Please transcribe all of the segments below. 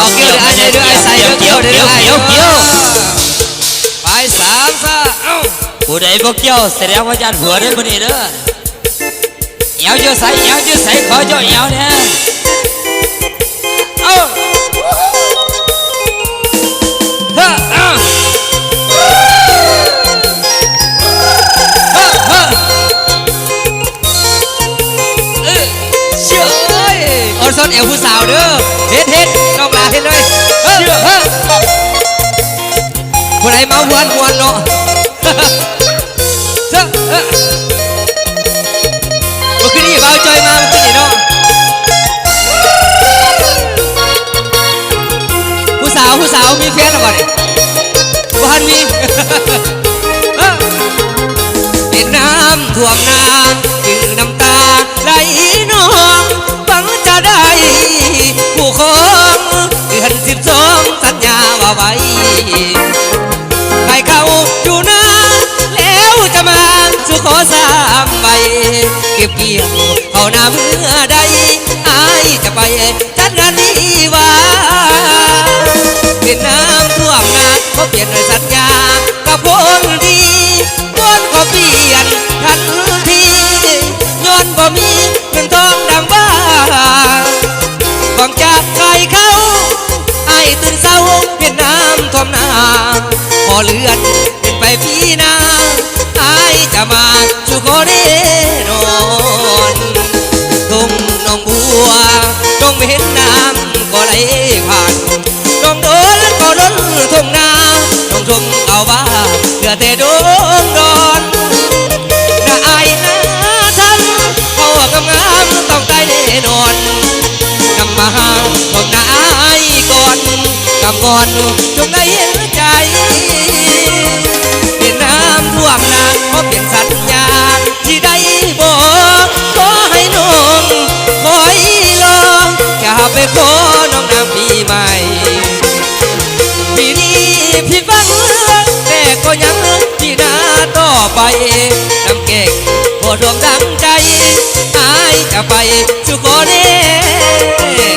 เอาเกี่ยวเดี๋ยวไอ้เดี๋ยวไอ้ใส่เกี่ยวเดี๋ยวไอ้เกี่ยวเกี่ยวไปสามซะเอ้าผู้ใดบ่เกี่ยวแสดงว่าญาติผัวเด้อมื้อนี้เด้อเอวเยอะใส่เอวเยอะใส่ขอเจ้าเอวเนี่ยเอ้าเฮ้อเอ้าเฮ้อเฮ้อเผู้ใดเมาหวนหวนเนาะเฮ้อเฮ้อเมื่อคืนนี้เบาจอยมาเมื่อคืนนี้เนาะผู้ส ขอสามใบเก็บเกี่ยวเขาหน้าเมื่อใดอายจะไปจัดงานนี้ว่าเป็นน้ำท่วมนาเขาเปลี่ยนในสัญญากับคนดีคนก็เปลี่ยนทันทีย้อนบ่มีเงินทองดังบ้าหวังจากใครเขาไอ้ตื่นเศร้าเวียดนามท่วมนาพอเลือน ก็ไหลผ่านตรงโดนก็ล้นทุ่งนาตรงชมเก่าบ้าเหลือแต่ดงดอนน่าอายน่าทันเขาว่างามต้องตายแน่นอนกำมาหาผมนายก่อนกำก่อนจงได้เห็นใจเป็นน้ำท่วมนาขอเปลี่ยนสัญญาที่ได้บอกขอให้น้องคอยรออย่าไปขอ ไปน้ำเก่งพอดวงดังใจอายจะไปสุโขเน่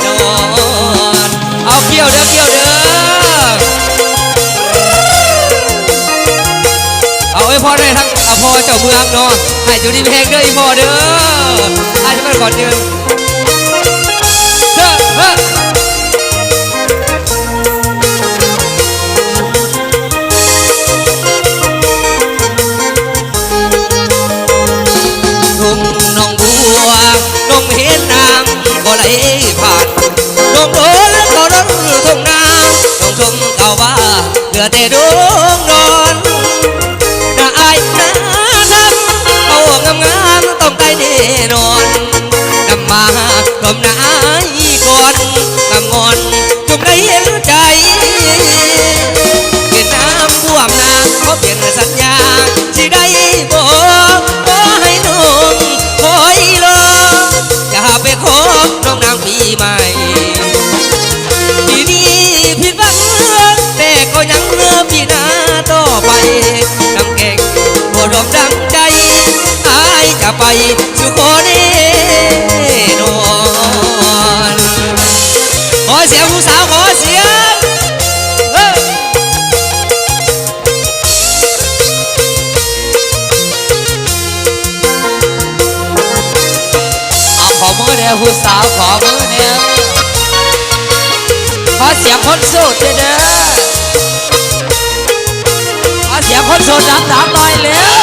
นอนเอาเกี่ยวเด้อเกี่ยวเด้อเอาไอ้พ่อได้ทั้งเอาพ่อเจ้าเมืองเนาะให้จุดีเพลงเด้อไอ้พ่อเด้ออาจจะมาก่อนเดือนเฮ้อ ผ่านลงโดนก็ร้องทุ่งนาน้องชมเก่าว่าเหลือแต่ดวงนอน สุโขเน่นอนขอเสียงผู้สาวขอเสียงเอ้ยเอาขอมือเนี่ยผู้สาวขอมือเนี่ยขอเสียงคนโสดด้วยเด้อขอเสียงคนโสดดังๆหน่อยเร็ว